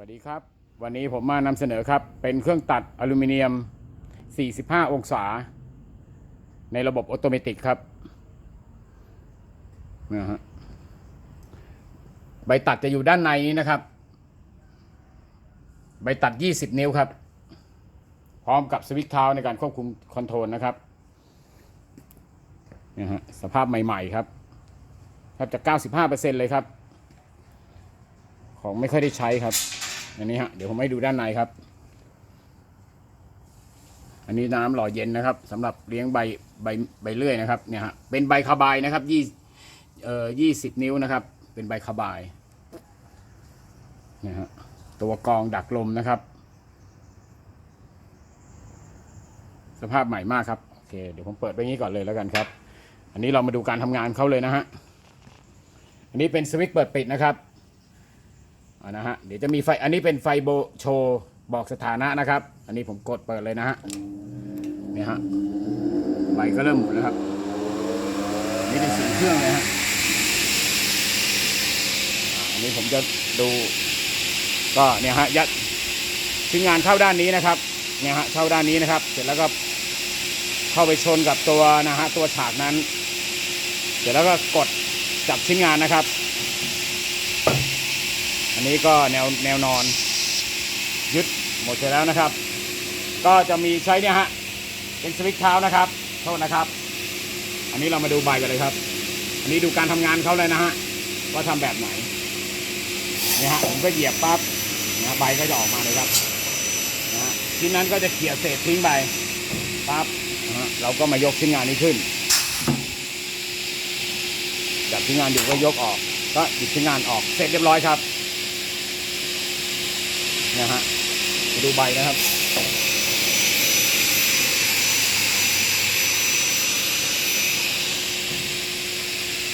วัสดีครับ วันนี้ผมมานำเสนอครับ เป็นเครื่องตัดอลูมิเนียม 45 องศา ในระบบออโตเมติกครับนะฮะใบตัดจะอยู่ด้านในนี้นะครับ ใบตัด 20 นิ้วครับ พร้อมกับสวิตช์เท้าในการควบคุมคอนโทรลนะครับนะฮะสภาพใหม่ๆครับแทบจะ 95%เลยครับ ของไม่ค่อยได้ใช้ครับ อันนี้ฮะเดี๋ยวผมให้ดูด้านในครับ อันนี้น้ำหล่อเย็นนะครับสำหรับเลี้ยงใบใบใบเลื่อยนะครับเนี่ยฮะเป็นใบคาบายนะครับยี่เอ่อยี่สิบนิ้วนะครับ เป็นใบคาบายเนี่ยฮะตัวกองดักลมนะครับ สภาพใหม่มากครับโอเคเดี๋ยวผมเปิดไปงี้ก่อนเลยแล้วกันครับ อันนี้เรามาดูการทำงานเขาเลยนะฮะอันนี้เป็นสวิตช์เปิดปิดนะครับ อ่านะฮะเดี๋ยวจะมีไฟอันนี้เป็นไฟโบโชว์บอกสถานะนะครับ อันนี้ผมกดเปิดเลยนะฮะเนี่ยฮะไฟก็เริ่มหมุนแล้วครับนี่เป็นสีเครื่องเลยฮะอันนี้ผมจะดูก็เนี่ยฮะยัดชิ้นงานเข้าด้านนี้นะครับเนี่ยฮะเข้าด้านนี้นะครับ เสร็จแล้วก็เข้าไปชนกับตัวนะฮะตัวฉากนั้น เสร็จแล้วก็กดจับชิ้นงานนะครับ นนี้ก็แนวแนวนอน ยึดหมดเสร็จแล้วนะครับ ก็จะมีใช้เนี่ยฮะเป็นสวิตช์เท้านะครับโทษนะครับ อันนี้เรามาดูใบกันเลยครับ อันนี้ดูการทำงานเขาเลยนะฮะว่าทำแบบไหนเนี่ยฮะผมก็เหยียบปั๊บนะฮะใบก็จะออกมาเลยครับนะฮะชิ้นนั้นก็จะเขี่ยเศษทิ้งไปปั๊บนะฮะเราก็มายกชิ้นงานนี้ขึ้นจับชิ้นงานอยู่ก็ยกออก ก็หยิบชิ้นงานออกเสร็จเรียบร้อยครับ นะฮะไปดูใบนะครับ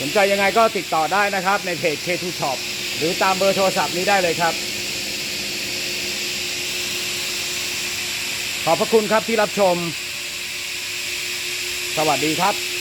สนใจยังไงก็ติดต่อได้นะครับในเพจ K2 Shop หรือตามเบอร์โทรศัพท์นี้ได้เลยครับ ขอบพระคุณครับที่รับชม สวัสดีครับ